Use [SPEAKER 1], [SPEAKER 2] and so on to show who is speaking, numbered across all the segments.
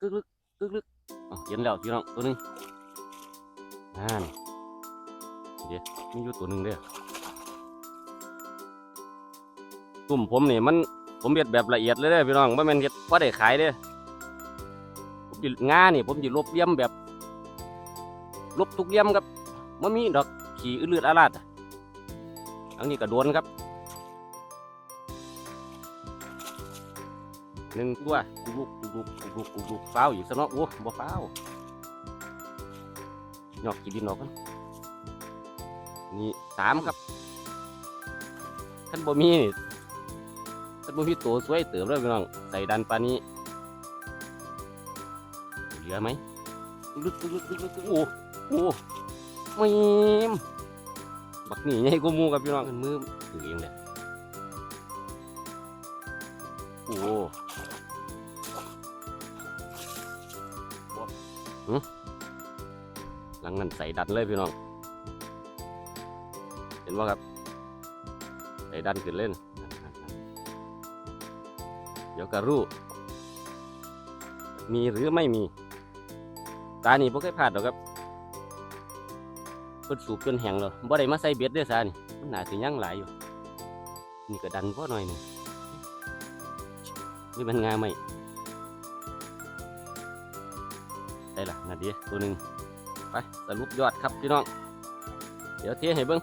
[SPEAKER 1] กึกลึกกึกลึกอ๋อเห็นแล้วพี่น้องตัวหนึงนั่นเดี๋ยวมีอยู่ตัวหนึ่งเด้อตุ่มผมนี่มันผมเฮ็ดแบบละเอียดเลยเด้อพี่น้องบ่แม่นเฮ็ดพอได้ขายเด้อผมสิงานี่ผมสิลบเลี่ยมแบบลบทุกเลี่ยมครับบ่มีดอกขี้อืดเลือดอาลาดอะอันนี้ก็โดนครับ หนึ่งตัวกุกลุกกุกลุกกุกลุกกุกลุกฟ้าวอีกซะเนาะโอ้บ่ฟ้าวหยอกกี่ดินออกกันนี่สามครับท่านบ่มีนี่ท่านบ่มีตัวสวยเติมเลยพี่น้องใส่ดันปานนี้เหลือไหมลึกลึกลึกลึกลึกโอ้โอ้ไม่มบักนี่ใหญ่กว่าหมูครับพี่น้องมือถือเองเลยโอ้ หลังนั้นใส่ดันเลยพี่น้อง เห็นว่าครับ ใส่ดันขึ้นเล่นเดี๋ยวก็รู้มีหรือไม่มี ตานี่บ่เคยพลาดหรอกครับเพิ่นสูบจนแห้งแล้วบ่ได้มาใส่เบ็ดเด้อซานี่มันน่าสิยังหลายอยู่ นี่ก็ดันพอหน่อยหนึงนี่มันงาไหม นะนาเดียตัวหนึ่งไปสรุปยอดครับพี่น้อง เดี๋ยวเทให้เบิ้ง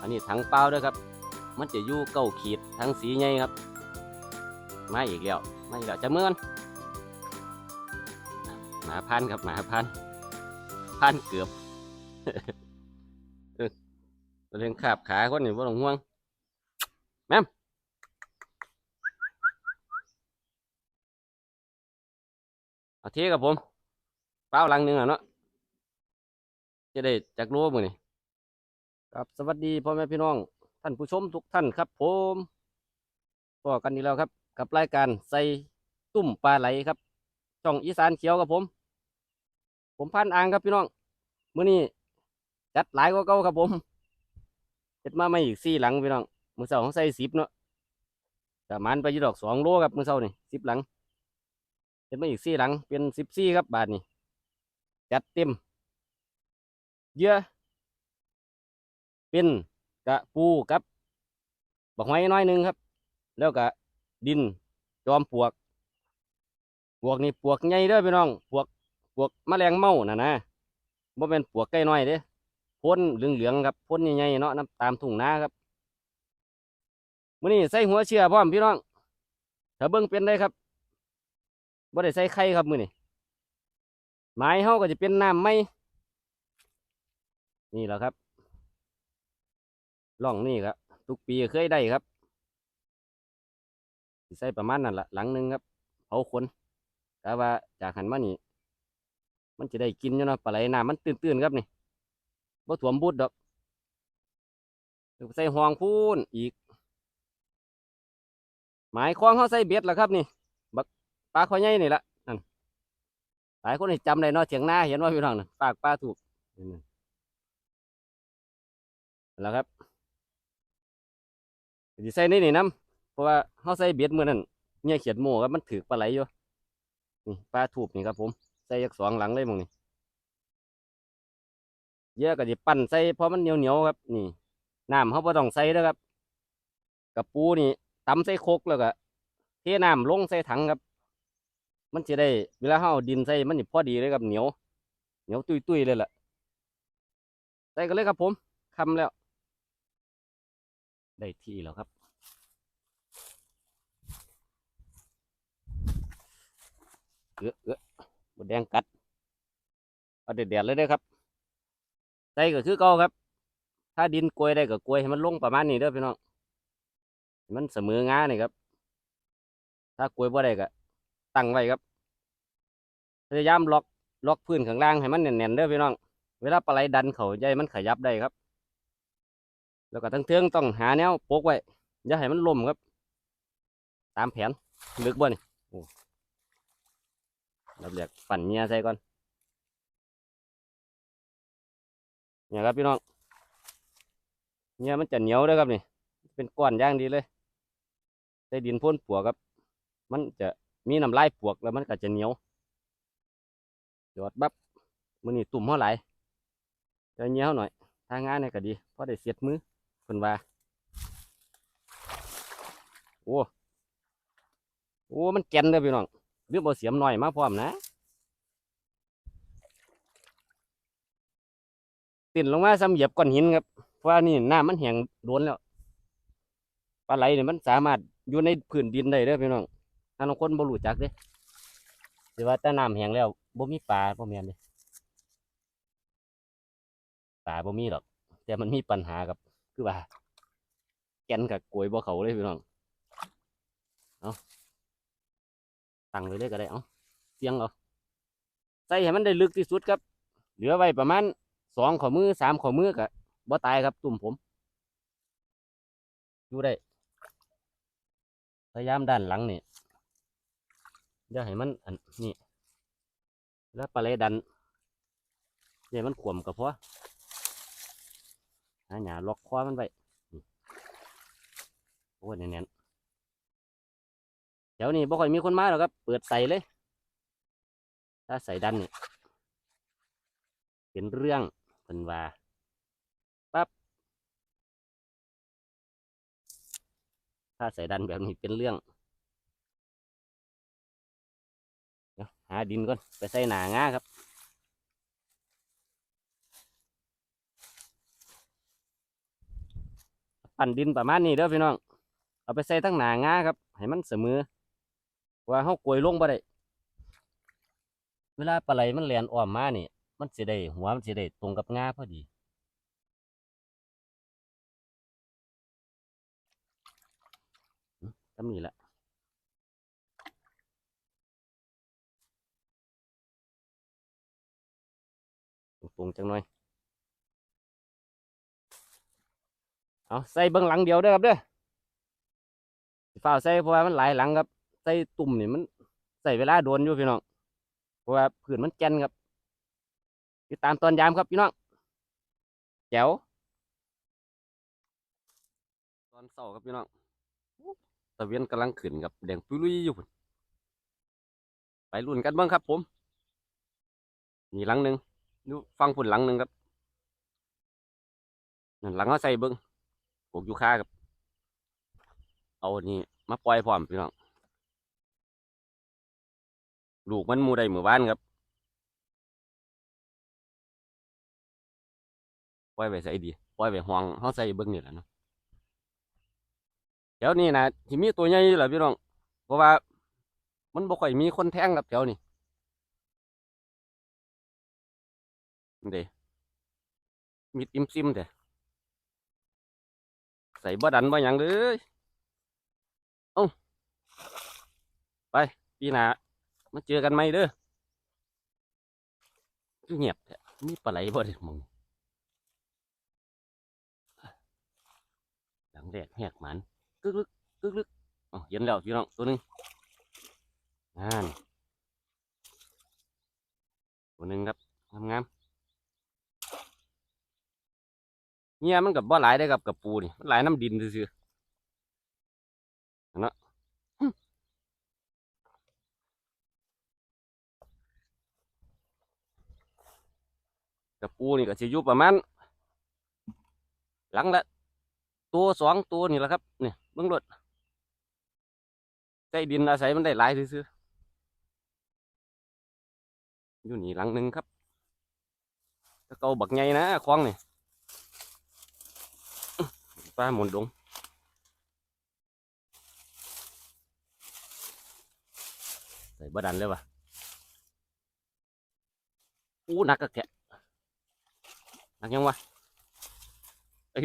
[SPEAKER 1] อันนี้ถังเปล่าด้วยครับ มันจะยู่เก้าขีดทั้งสีใหญ่ครับมาอีกแล้วมาอีกแล้วจะเมื่อนหมาพันครับหมาพันพันเกือบเออเรื่องขาบขาคนนี่ว่าต้องห่วงแม่มเอาเทกับผม ปล่าหลังหนึงอะเนาะจะได้จากรู้มือนี่ครับสวัสดีพ่อแม่พี่น้อง ท่านผู้ชมทุกท่านครับผมก็กันอีกแล้วครับ กับรายการใส่ตุ่มปลาไหลครับช่องอีสานเขียวกับผม ผมพันอ่างครับพี่น้องมื้อนี้จัดหลายกว่าเก่าครับผมเฮ็ดมาไม่อีกสี่หลังพี่น้องมือเช้าของใส่สิบเนาะแต่มันไปยี่ดอกสองโลครับมือเช้านี่สิบหลังเฮ็ดมาอีกสี่หลังเป็นสิบสี่ครับบาทนี่ จัดเต็มเยื่อเป็นกะปูกับบักไม้น้อยหนึ่งครับ แล้วก็ดินจอมปลวกปลวกนี่ปลวกใหญ่เด้อพี่น้องปลวกปลวกแมลงเม่าน่ะนะบ่เป็นปลวกใกล้น้อยเด้พ่นเหลืองๆครับพ่นใหญ่ๆเนาะน้ำตามทุ่งนาครับมื้อนี้ใส่หัวเชื่อพร้อมพี่น้องถ้าเบิ่งเป็นได้ครับบ่ได้ใส่ไข่ครับมื้อนี้ ไม้เฮาก็จะเป็นน้ำไหมนี่แหละครับล่องนี่ครับทุกปีเคยได้ครับใส่ประมาณนั่นแหละหลังหนึ่งครับเผาคนแต่ว่าจากหันมานี่มันจะได้กินอยู่เนาะปลาไหลน้ำมันตื้นๆครับนี่บ่ถ่วมบุดดอกเดี๋ยวใส่ห่วงพูนอีก หมายควางเขาใส่เบ็ดแล้วครับนี่ บักปลาคอใหญ่นี่ละ หลายคนจำได้เนาะเถียงหน้าเห็นว่าพี่น้องน่ะปากปลาถูกแล้วครับสิใส่นี่นี่น้ำเพราะว่าเขาใส่เบ็ดมือนั่นเนี่ยเขียดโม่ครับมันถือปลาไหลอยู่นี่ปลาถูบนี่ครับ ผมใส่ยักสองหลังเลยมองนี่เยอะก็จะปั่นใส่เพราะมันเหนียวเหนียวๆครับ นี่น้ำเขาไ่ต้องใส่แล้วครับกับปูนี่ตำใส่โคกแล้วก็เทน้ำลงใส่ถังครับ มันจะได้เวลาเขาดินใส่มันจะพอดีเลยครับเหนียวเหนียวตุยตุยๆเลยล่ะใส่กันเลยครับผมคำแล้ว ได้ที่แล้วครับเออเออบดแดงกัดเอาเด็ดๆเลยเด้ครับใส่ก็คือเก่าครับ ถ้าดินกลวยได้ก็กลวยให้มันลงประมาณนี้เด้อพี่น้องมันเสมองานี่ครับ ถ้ากลวยบ่ได้ก็ ตั้งไว้ครับพยายามล็อกล็อกพื้นข้างล่างให้มันแน่นๆเด้อพี่น้อง เวลาปลาไหลดันเขาใหญ่มันขยับได้ครับ แล้วก็ทั้งเทืองต้องหาแนวโปกไว้อย่าให้มันล่มครับ ตามแผนลึกบ่นี่โอ้เราเรียกปั่นเงียใส่ก่อนเนี่ยครับพี่น้องเงียมันจะเหนียวด้วยครับนี่ เป็นก้อนย่างดีเลยใส่ดินพ่นปัวครับ มันจะ มีน้ำลายปวกแล้วมันก็จะเหนียวหยอดบับมือนี่ตุ่มเท่าไหร่จะเหนียวหน่อยทางงานเนี่ยก็ดีเพราะได้เสียดมือเพิ่นว่าโอ้โอ้มันแก่นเลยพี่น้องเรื่องบ่เสียมหน่อยมาพร้อมนะติ่นลงมาซ้ำเหยียบก้อนหินครับเพราะนี่น้ำมันแห้งโดนแล้วปลาไหลเนี่ยมันสามารถอยู่ในพื้นดินได้เด้อพี่น้อง ถ้าบางคนบ่รู้จักเด้หรือว่าแต่น้ำแห้งแล้วบ่มีปลาบ่แม่นเด้ปลาบ่มีหรอก แต่มันมีปัญหากับ คือว่า แกนกับกลวยบ่เขาเลยพี่น้องเอาตั้งไว้เลยก็ได้เอาเสียงเอาใส่ให้มันได้ลึกที่สุดครับ เหลือไว้ประมาณสองข้อมือสามข้อมือก็บ่ตายครับ ตุ่มผมอยู่ได้พยายามด้านหลังนี่ อย่าให้มันอันนี่แล้วปลาไหลดันเนี่ยมันขวมกับพอหาหยาล็อกคอมันไว้นี่โอ้ยแน่นๆเดี๋ยวนี้บ่ค่อยมีคนมาหรอกครับ เปิดใส่เลย ถ้าใส่ดันนี่เป็นเรื่องเป็นว่าปั๊บถ้าใส่ดันแบบนี้เป็นเรื่องาดินก่อนไปใส่หนางาครับปั่นดินประมาณนี้เด้อพี่น้อง เอาไปใส่ทั้งหนางาครับ ให้มันเสมอ ว่าเขากลวยลงบ่ได้ เวลาปลาไหลมันแลนอ้อมมานี่ มันสิได้หัวมันสิได้ตรงกับงาพอดีทำนี่แหละ ตรงจังหน่อย เอาใส่เบื้องหลังเดียวเด้อครับเด้อฝ้าใส่เพราะว่ามันหลายหลังครับ ใส่ตุ่มนี่มันใส่เวลาโดนอยู่พี่น้อง เพราะว่าผืนมันแกนครับติดตามตอนยามครับพี่น้องแจ๋วตอนเสาร์ครับพี่น้องตะเวียนกำลังขึ้นกับแดงปุยลุยอยู่ไปรุ่นกันบ้างครับผมนี่หลังหนึ่ง ดูฟังพุ่นหลังหนึ่งครับนั่นหลังเขาใส่เบิ้งปลูกยูคาครับ เอานี่มาปล่อยพร้อมพี่น้องลูกมันมูได้หมู่บ้านครับปล่อยไปใส่ดีปล่อยไปห้องเขาใส่เบิ้งนี่แหละเนาะแถวนี้นะที่มีตัวใหญ่อยู่แหละพี่น้องเพราะว่า มันบ่ค่อยมีคนแทงครับแถวนี้ เดมีดอิมซิมเดใส่บ่ดันบ่ยังเลยเอ้าไปปีหน้ามาเจอกันไหมเด้อคือเงียบแท้มีปลาไหลบ่เด้มึงหลังแดดแหกหมันกึกลึกกึกลึกอ๋อเห็นแล้วพี่น้องตัวหนึ่งงานตัวหนึ่งครับงามงามๆ เนี่ยมันกับบ่หลายได้กับกับปูนี่มันหลายน้ำดินซื่อๆนเนาะกับปูนี่ก็สิอยู่ประมาณหลังละตัวสองตัวนี่แหละครับเนี่ยเบื้องรถใต้ดินอาศัยมันได้หลายซื้อๆอยู่นี่หลังหนึ่งครับตะเกาบักใหญ่นะคลองนี่ ปลาหมุนดงใส่บดันเลยวะอู้หนักกะแกะหนักยังวะเ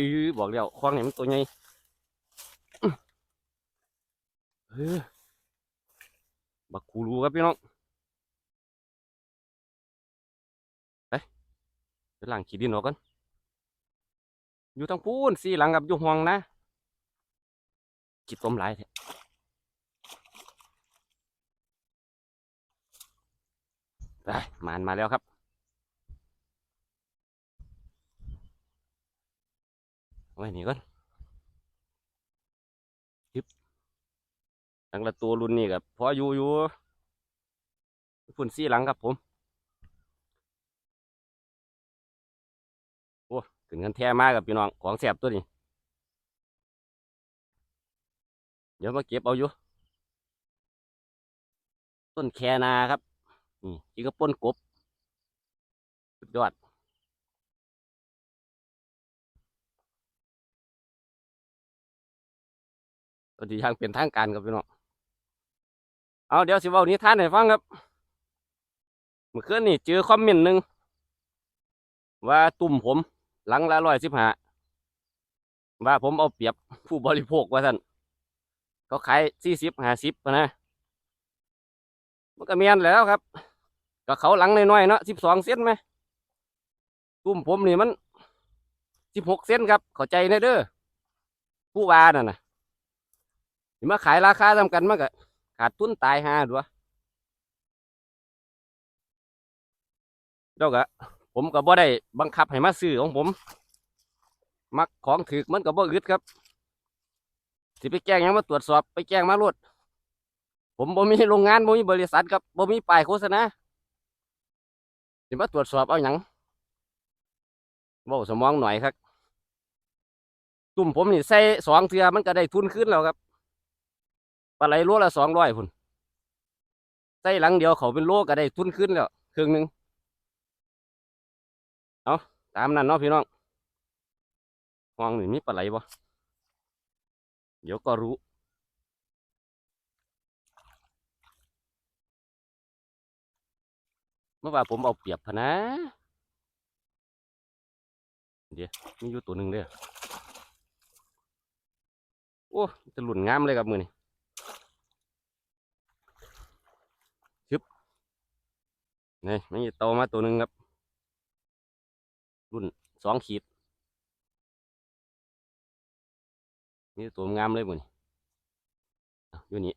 [SPEAKER 1] อยบอกแล้วควางนี่มันตัวใหญ่เฮ้ยบักคูรูครับพี่น้องไปไปล้างขี้ดินออกกันอยู่ทางพูนสี่หลังกับอยู่ห้องนะกิดต้มหลายท้ไปมานมาแล้วครับ ไว้นี่ก่อนยึบทั้งละตัวรุ่นนี้กับพออยู่อยู่ฝุ่นซี่หลังครับผม โอ้ถึงกันแท้มากกับพี่น้องของแสบตัวนี้ เดี๋ยวมาเก็บเอาอยู่ ต้นแคนาครับนี่จีกระป้นกบสุดยอดตัวที่ยังเป็นทางการครับพี่น้อง เอาเดี๋ยวสิเว้านิทานให้ฟังครับ เมื่อคืนนี่เจอคอมเมนต์หนึ่งว่าตุ่มผม หลังละร้อยสิบห้าว่าผมเอาเปรียบผู้บริโภคว่าท่านเขาขายสี่สิบห้าสิบนะมันก็เมียนแล้วครับก็เขาหลังน้อยๆเนาะสิบสองเซนไหมตุ่มผมนี่มันสิบหกเซนครับเข้าใจนะเด้อผู้ว่าน่ะนะนี่มาขายราคาทำกันมันก็ขาดทุนตายห้าด้วยเจ้าก็ ผมก็บ่ได้บังคับให้มาซื้อของผม มักของถือมันก็บ่อึดครับสิไปแจ้งยังมาตรวจสอบไปแจ้งมาโลดผมบ่มีโรงงานบ่มีบริษัทครับบ่มีป้ายโฆษณาสิมาตรวจสอบเอาหยังเว้าสมองหน่อยครับ ตุ่มผมนี่ใส่สองเทือมันก็ได้ทุนขึ้นแล้วครับปลาไหลโลละสองร้อยพุ่นใส่หลังเดียวเขาเป็นโลก็ได้ทุนขึ้นแล้วครึ่งหนึ่ง เอาตามนั้นเนาะพี่น้องห้องนี่มีปลาไหลบ่เดี๋ยวก็รู้เมื่อวานผมเอาเปรียบพนะ เดี๋ยวมีอยู่ตัวหนึ่งเด้อโอ้จะหลุนงามเลยครับมือนี่ชึบนี่ไม่โตมาตัวหนึ่งครับ รุ่นสองขีดนี่ตัวงามเลยมือนี่อะอยู่นี่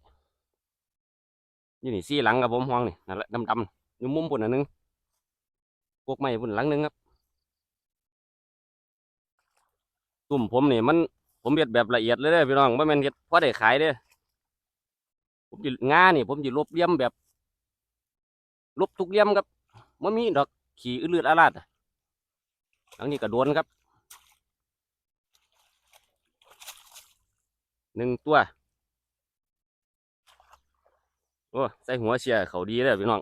[SPEAKER 1] อยู่นี่ซี่หลังกับผมห้องนี่นั่นแหละดำๆอยู่มุมปุ่นอันหนึงพวกไม้ปุ่นหลังนึงครับตุ่มผมนี่มันผมเฮ็ดแบบละเอียดเลยเด้อพี่น้องบ่แม่นเฮ็ดพอได้ขายเด้อผมสิงานี่ผมสิลบเลี่ยมแบบ ลบทุกเลี่ยมครับบ่มีดอกขี้อืดเลือดอาลาดอะ อันนี้ก็โดนครับหนึ่งตัว โอ้ใส่หัวเชียเขาดีเลยพี่น้อง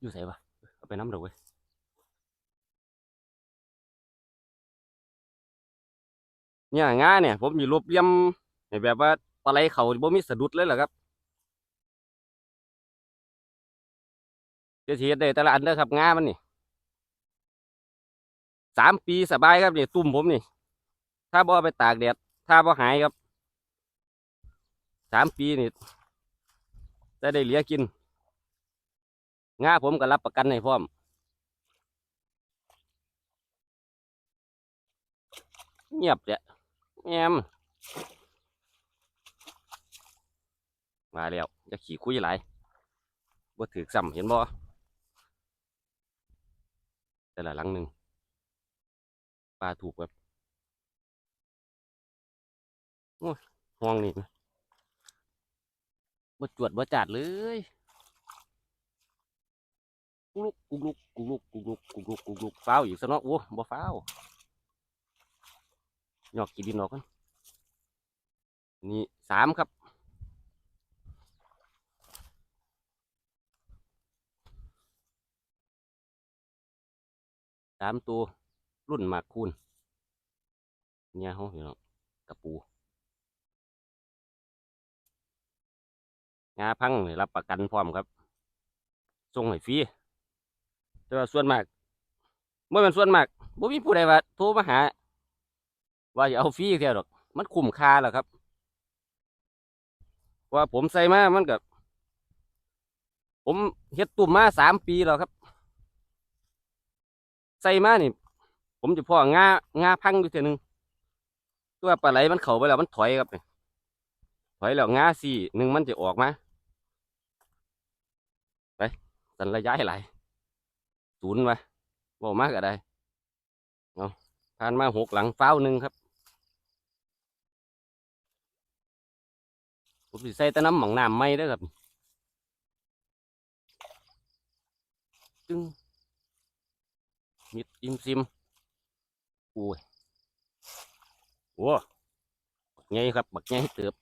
[SPEAKER 1] อยู่ใส่ปะเอาไปน้ำเดอกเว้ยเนี่ยง่ายเนี่ย ผมอยู่รวบเรียมให้แบบว่าปลาไหลเขาบ่มีสะดุดเลยเหรอครับ เดี๋ยวเฮ็ดได้แต่ละอันเด้อครับงามันนี่สามปีสบายครับนี่ตุ่มผมนี่ ถ้าบ่อไปตากแดดถ้าบ่หายครับสามปีนี่จะได้เหลือกินงาผมก็รับประกันให้พร้อมเงียบเลยแอมมาแล้วจะขี่คุยหลายบ่ถือซ้ำเห็นบ่ แต่ละหลังหนึ่งปลาถูกแบบโอ้ยห้องนี่บ่จวดบ่จัดเลยกุกลุกกุกลุกกุกลุกกุกลุกกุกลุกกุลุกฟ้าวอีกซะเนาะโอ้บ่ฟ้าวหยอกกี่ดินออกกันนี่สามครับ สามตัวรุ่นหมากคูณเนี่ยเขาเห็นเนาะกระปูงาพังรับประกันพร้อมครับส่งให้ฟรีแต่ว่าส่วนมากเมื่อมันส่วนมากบ่มีผู้ใดว่าโทรมาหา ว่าอย่าเอาฟรีเท่าดอกมันคุ้มค่าแล้วครับ ว่าผมใส่มามันกับผมเฮ็ดตุ่มมาสามปีแล้วครับ ส่มานี่ ผมจะพ่องางาพังอยู่เท่านึงตัวปลาไหลมันเข่าไปแล้วมันถอยครับนี่ถอยแล้วงาสี่หนึ่งมันจะออกมาไปสันระยะให้ไหลศูนย์วะบอกมากก็ได้เอาผ่านมาหกหลังเฝ้าหนึ่งครับผมสิใส่แต่น้ำหมองน้ำไม่เด้ครับจึง มิดอิมซิมโอ้ยโอ้บักใหญ่ครับบักใหญ่เติบ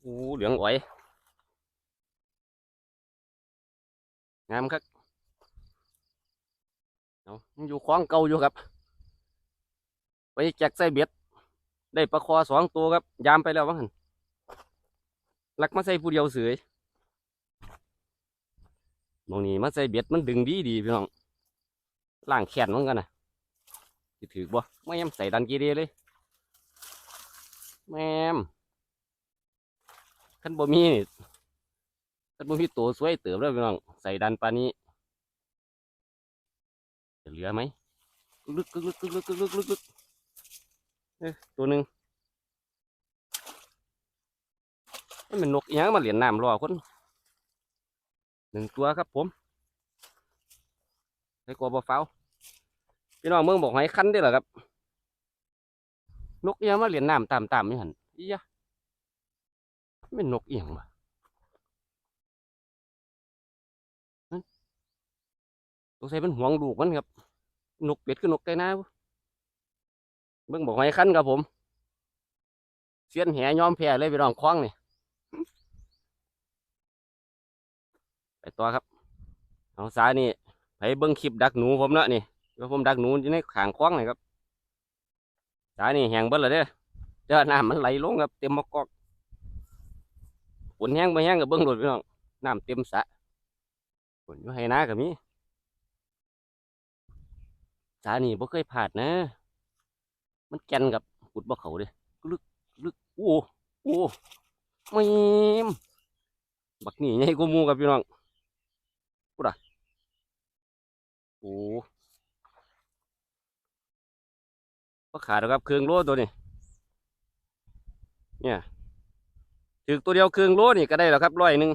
[SPEAKER 1] โอ้เหลืองอ๋อยงามครับเอามันอยู่คล้องเก่าอยู่ครับ ไปแจกใส่เบ็ด ได้ปลาคอสองตัวครับ ยามไปแล้วมั้งหันลักมาใส่ผู้เดียวเสือย มองนี้มาใส่เบ็ดมันดึงดีดีพี่น้องล่างแขนมันกันนะสิถือบ่ไม่ยำใส่ดันกีเดีเลย แม่มขันบ่มีนี่ขันบ่มีตัวสวยเติบเลยพี่น้องใส่ดันปานี้จะเหลือไหมลึกลึกลึกลึกลึกลึกลึกลึกเอ้ยตัวหนึ่งมันเป็นนกอีหยังมาเหรียญน้ำรอคน หนึ่งตัวครับผมใส่กลัวบ่เฝ้าพี่น้องเมืองบอกให้คันได้เหรอครับ นกเอีหยังมาเหรียญน้ำตามตามไม่หันอียะมันเป็นกอีหยังวะนั่นสงสัยเป็นห่วงลูกมันครับ นกเป็ดคือนกไก่น้าบ่เบิ่งบอกให้คันครับผม เสียนแหยอมแพ้เลยไปรองคว้างนี่ ไปต่อครับเอาสายนี่ไปเบิ่งคลิปดักหนูผมเนาะนี่เดี๋ยวผมดักหนูอยู่ในขางคว้างนี่ครับสายนี่แห้งเบิดเลยเด้อเจ้าน้ำมันไหลลงครับเต็มมากอกฝนแห้งไปแห้งกับเบิ่งโดดพี่น้องน้ำเต็มสระฝนอยู่ให้นากับมีสายนี่บ่เคยผ่านนะ มันแกนกับขุดบ่เขาเด้ลึกลึกโอ้โอ้ไม่มบักนี่ใหญ่กว่าหมูกับพี่น้อง พูดอะโอ้ก็ขาดแล้วครับเครื่องโลตัวนี้ เนี่ยถึกตัวเดียวเครื่องโลนี่ก็ได้แล้วครับร้อยหนึ่ง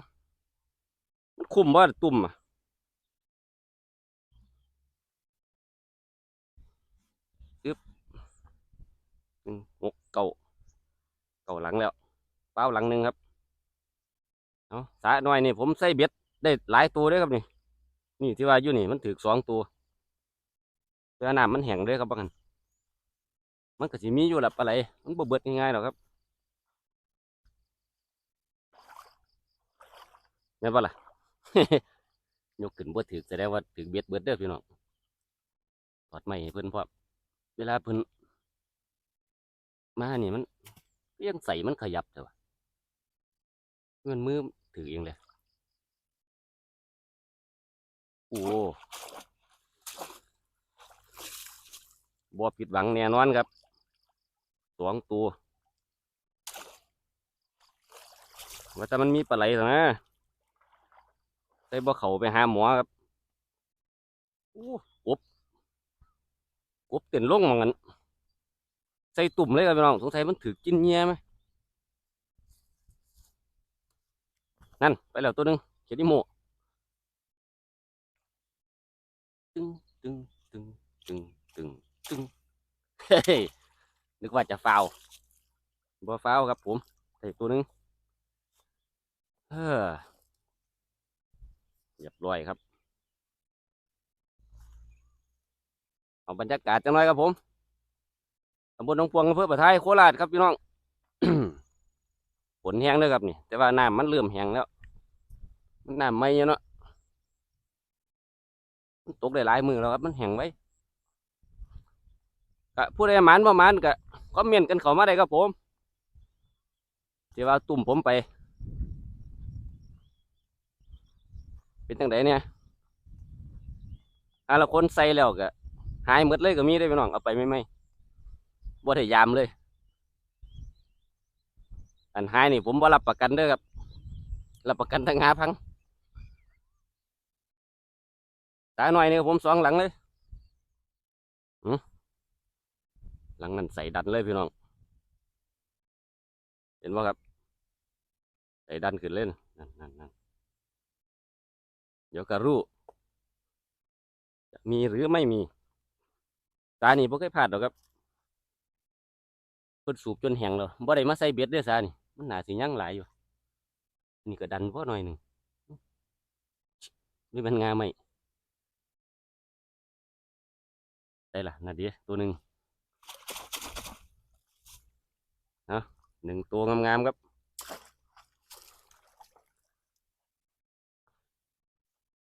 [SPEAKER 1] มันคุ้มว่าตุ่มอะหนึ่งหกเก่าเก่าหลังแล้วเป้าหลังหนึ่งครับเอาสาหน่อยนี่ผมใส่เบ็ด ได้หลายตัวเลยครับนี่ นี่ที่ว่าอยู่นี่มันถือสองตัวเพื่อน้ำมันแห้งเลยครับบางอันมันก็สิมีอยู่หละปลาไหลมันบ่เบิดง่ายๆหรอกครับแม่นปะล่ะยกขึ้นบ่ถือแสดงว่าถือเบ็ดเบิดเด้อพี่น้องถอดไม้ให้เพิ่นพร้อมเวลาเพิ่นมานี่มันเลี้ยงใส่มันขยับแต่ว่าเงินมือถือเองเลย โอ้บ่ผิดหวังแน่นอนครับสองตัวว่าแต่มันมีปลาไหลเถอะนะใส่บ่เขาไปหาหมอครับโอ้กบกบเต้นลงเหมือนกันใส่ตุ่มเลยครับพี่น้องสงสัยมันถือกินเงี้ยไหมนั่น ไปแล้วตัวหนึ่งเขียดอีโม ตึงตึงตึงตึงตึงตึงเฮ้ยนึกว่าจะฟาวบ่ฟาวครับผมใส่ตัวนึงเฮ้อเรียบร้อยครับ เอาบรรยากาศจังหน่อยครับผมตำบลหนองพวงอำเภอปะไทยโคราชครับพี่น้องฝนแห้งเลยครับนี่ แต่ว่าน้ำมันเริ่มแห้งแล้ว มันน้ำไม่เนาะ ตกได้หลายมือแล้วครับ มันแห้งไว้กะผู้ใดหมานประมาณกะคอมเมนต์กันเข้ามาได้ครับผมที่ว่าตุ่มผมไป เป็นจังไดเนี่ยอาละคนใส่แล้วกะหายหมดเลยก็มีได้อพี่น้องเอาไปไม่ไม่บ่ได้ยามเลย อันหายนี่ผมบ่รับประกันเด้อครับรับประกันทั้งหาพัง ตาหน่อยนี่ผมสองหลังเลยหลังนั้นใส่ดันเลยพี่น้อง เห็นว่าครับ ใส่ดันขึ้นเล่นนั่นนั่นนั่นเดี๋ยวก็รู้จะมีหรือไม่มี ตานี่บ่เคยพลาดหรอกครับพิ่นสูบจนแห้งแล้วบ่ได้มาใส่เบ็ดเด้อซานี่ มันน่าสิยังหลายอยู่ นี่ก็ดันพอหน่อยหนึ่งนี่มันงาไหม ได้ละนาเดียตัวหนึ่งเอาหนึ่งตัวงามๆครับ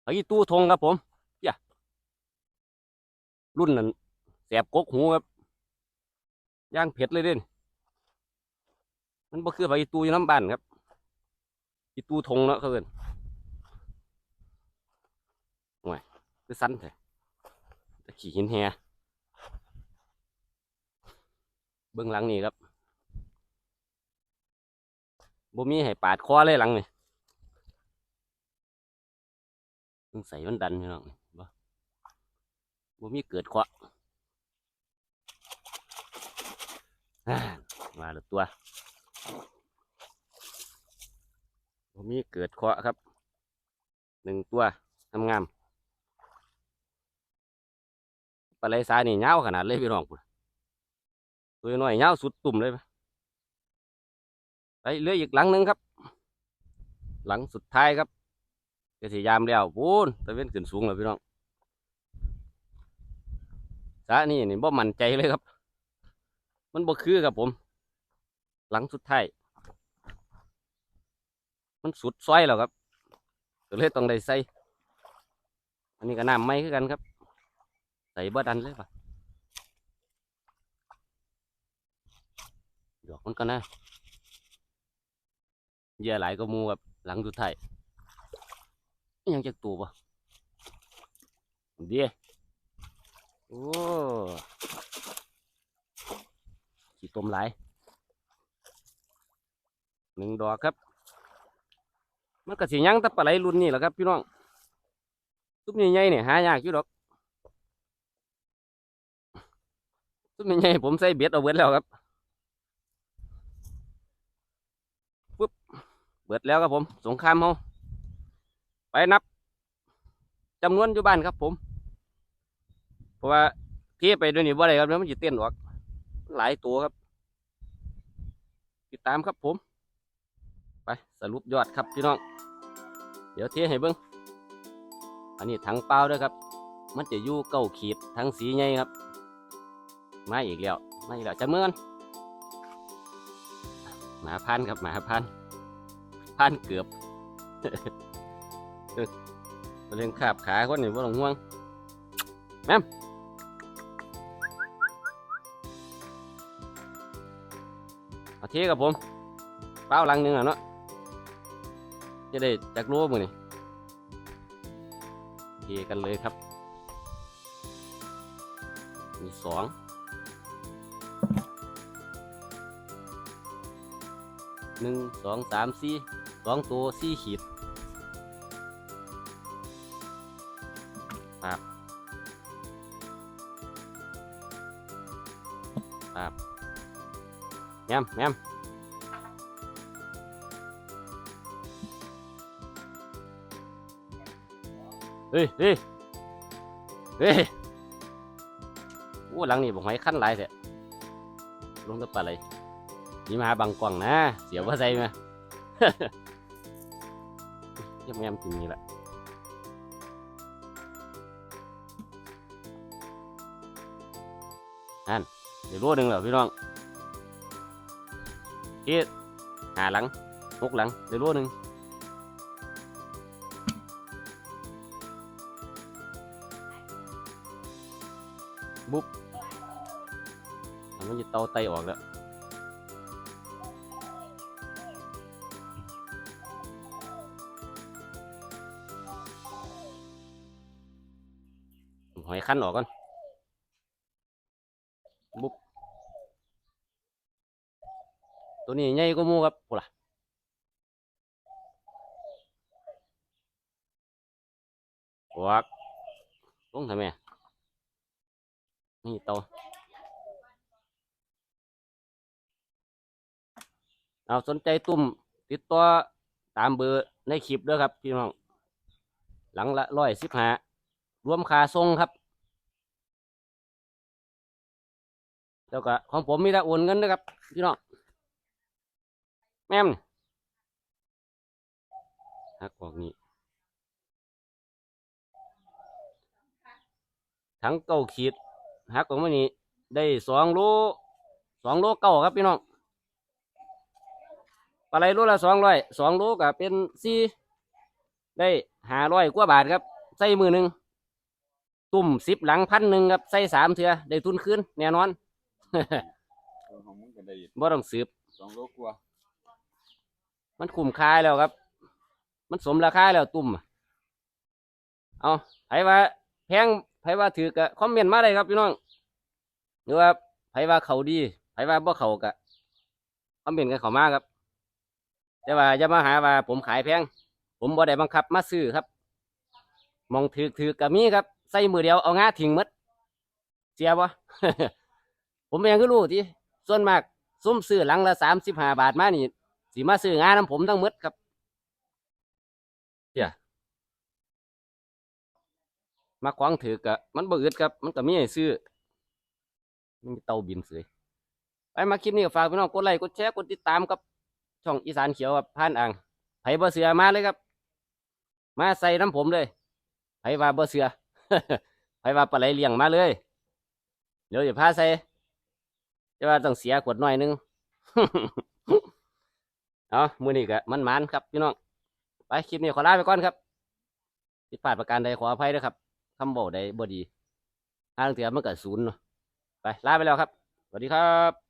[SPEAKER 1] ไอ้ตู้ทงครับผมอย่ารุ่นนั้นแสบกกหูครับย่างเผ็ดเลยเด่นมันบ่คือไอ้ตู้อยู่น้ำบ้านครับอีตู้ทงเนาะเขาเอินห่วยคือสั้นแท้ตะขี่หินแฮ เบื้องหลังนี่ครับบ่มีให้ปาดคอเลยหลังนี่สงใสัยมันดันพี่น้องบ่บ่มีเกิดคราะห์อ่ามาแล้วตัวบ่มีเกิดเคราะครับ หนึ่งตัวทำงามปลาไหลสายนี่ยาวขนาดเลยพี่น้องพุ่น ตัวน้อยยาวสุดตุ่มเลยปะไปเลืออีกหลังหนึ่งครับ หลังสุดท้ายครับก็สิยามแล้วปูนตะเว้นขึ้นสูงแล้วพี่น้องสระนี่นี่บ่มั่นใจเลยครับ มันบ่คือครับผม หลังสุดท้ายมันสุดซอยแล้วครับก็เลยต้องได้ใส่อันนี้ก็น้ำไม่คือกันครับ ใส่บ่ดันเลยปะ ดอกมันก็นะเยื่อหลายก็มูกับหลังสุดท้ายยังจากตัวปะเดียโอ้ขี้ต้มหลายหนึ่งดอกครับ มันก็สิยังตะปลาไหลรุ่นนี่แหละครับพี่น้องซุปใหญ่ๆเนี่ยหายากอยู่ดอกซุปใหญ่ผมใส่เบ็ดเอาเบิดแล้วครับ เบิดแล้วครับผม สงครามเฮาไปนับจำนวนอยู่บ้านครับผม เพราะว่าเที่ไปด้วยนี่ว่าอะไรครับแล้วมันจะเต้นออก หลายตัวครับ ติดตามครับผม ไปสรุปยอดครับพี่น้อง เดี๋ยวเทให้เบิ้งอันนี้ถังเปล่าด้วยครับ มันจะอยู่เก้าขีดทั้งสีใหญ่ครับ มาอีกแล้ว มาอีกแล้วจะเมื่อนหมาพันครับหมาพัน พันเกือบมาเล่นขาบขาคนนี่บ่ต้องห่วงแม่มเอาเทกับผมเปล่าลังหนึ่งอะเนาะจะได้จักรู้มือนี่เทกันเลยครับ มีสองหนึ่งสองสามสี่ สองตัวสี่ขีดแม่มแม่มเฮ้ยเฮ้ยเฮ้ยโอ้หลังนี่บอกให้ขั้นหลายแท้ลงตะปลาอะไรนี่มาหาบังกล่องนะ เสียวว่าใส่ไหม เทียบแม่มกินนี่แหละนั่นเดี๋ยวรู้หนึ่งแล้วพี่น้องเฮ็ดหาหลังหกหลังได้รู้หนึ่งบุ๊บมันจะเตาไตออกแล้ว คันออกก่อนบุ๊บตัวนี้ใหญ่กว่าหมูครับพูล่ะวักลงทำไมนี่โตเอาสนใจตุ่มติดต่อตามเบอร์ในคลิปด้วยครับพี่น้อง หลังละร้อยสิบห้ารวมค่าส่งครับ แล้วก็ของผมมีแต่โอนเงินนะครับพี่น้องแม่มหักออกนี่ทั้งเก้าขีดหักออกมานี่ได้สองโลสองโลเก้าครับพี่น้องปลาไหลโลละสองร้อยสองโลก็เป็นสี่ได้ห้าร้อยกว่าบาทครับ ใส่มือหนึ่งตุ่มสิบหลังพันหนึ่งครับ ใส่สามเถื่อได้ทุนคืนแน่นอน
[SPEAKER 2] เออ ของมึงก็ได้
[SPEAKER 1] บ่ต้องสืบ
[SPEAKER 2] สองโลกว่า
[SPEAKER 1] มันคุ้มค่าแล้วครับ มันสมราคาแล้วตุ่มอะเอาไผว่าแพงไผว่าถือกะคอมเมนต์มาเลยครับพี่น้องหรือว่าไผว่าเขาดีไผว่าบ่เขากะคอมเมนต์กันเขามาครับ แต่ว่าอย่ามาหาว่าผมขายแพง ผมบ่ได้บังคับมาซื้อครับ มองถือถือกะมีครับ ใส่มือเดียวเอางาทิ้งหมดเสียบ่ ผมเองก็รู้ที่ส่วนมากซุ่มซื้อหลังละสามสิบห้าบาทมานี่สิมาซื้องานน้ำผมทั้งหมดครับเดี๋ยมาขวางถือกะมันบ่อึดครับ มันก็มีให้ซื้อมันมีเตาบินเสยไปมาคลิปนี้ก็ฝากพี่น้องกดไลค์กดแชร์กดติดตามกับช่องอีสานเขียวครับผ่านอ่างไผบ่เสือมาเลยครับ มาใส่น้ำผมเลยไผว่าบ่เสือไผว่าปลาไหลเลี้ยงมาเลย เดี๋ยวอย่าพาใส่ แต่ว่าต้องเสียขวดหน่อยนึงเอามือนี้ก็มันมันครับพี่น้อง ไปคลิปนี้ขอลาไปก่อนครับผิดพลาดประการใดขออภัยด้วยครับคำบอกใดบ่ดีอ้างเถื่อมันก็ศูนย์เนาะไปลาไปแล้วครับ สวัสดีครับ